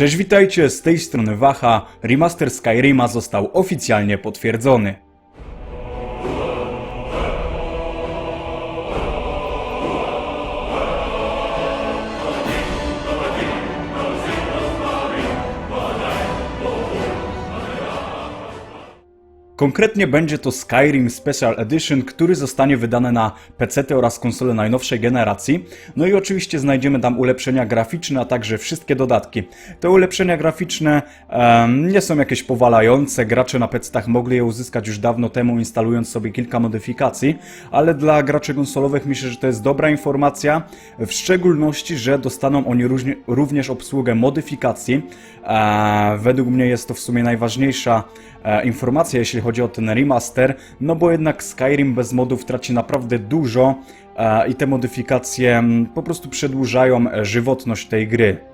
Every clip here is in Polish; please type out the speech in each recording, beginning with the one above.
Cześć, witajcie, z tej strony Waha. Remaster Skyrima został oficjalnie potwierdzony. Konkretnie będzie to Skyrim Special Edition, który zostanie wydany na PC oraz konsole najnowszej generacji. No i oczywiście znajdziemy tam ulepszenia graficzne, a także wszystkie dodatki. Te ulepszenia graficzne em, nie są jakieś powalające, gracze na PC-tach mogli je uzyskać już dawno temu, instalując sobie kilka modyfikacji, ale dla graczy konsolowych myślę, że to jest dobra informacja, w szczególności, że dostaną oni również obsługę modyfikacji. E, według mnie jest to w sumie najważniejsza e, informacja, jeśli chodzi o ten remaster, no bo jednak Skyrim bez modów traci naprawdę dużo e, i te modyfikacje mm, po prostu przedłużają e, żywotność tej gry.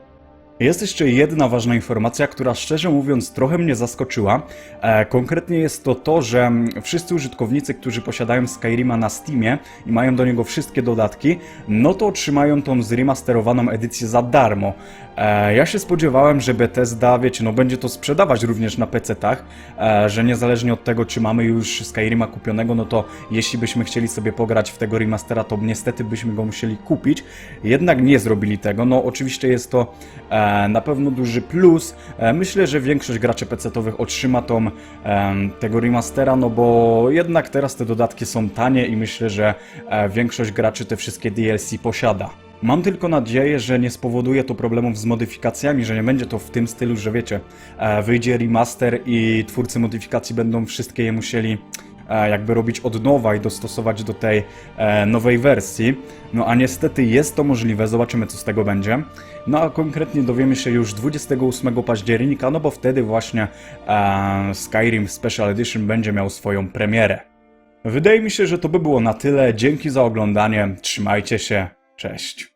Jest jeszcze jedna ważna informacja, która szczerze mówiąc trochę mnie zaskoczyła. E, konkretnie jest to to, że mm, wszyscy użytkownicy, którzy posiadają Skyrima na Steamie i mają do niego wszystkie dodatki, no to otrzymają tą zremasterowaną edycję za darmo. E, ja się spodziewałem, że Bethesda, wiecie, no będzie to sprzedawać również na PC-tach, e, że niezależnie od tego, czy mamy już Skyrima kupionego, no to jeśli byśmy chcieli sobie pograć w tego remastera, to niestety byśmy go musieli kupić. Jednak nie zrobili tego. No oczywiście jest to e, na pewno duży plus. Myślę, że większość graczy PC-towych otrzyma tą, tego remastera, no bo jednak teraz te dodatki są tanie i myślę, że większość graczy te wszystkie DLC posiada. Mam tylko nadzieję, że nie spowoduje to problemów z modyfikacjami, że nie będzie to w tym stylu, że wiecie, e, wyjdzie remaster i twórcy modyfikacji będą wszystkie je musieli e, jakby robić od nowa i dostosować do tej e, nowej wersji. No a niestety jest to możliwe, zobaczymy co z tego będzie. No a konkretnie dowiemy się już 28 października, no bo wtedy właśnie Skyrim Special Edition będzie miał swoją premierę. Wydaje mi się, że to by było na tyle. Dzięki za oglądanie. Trzymajcie się. Cześć.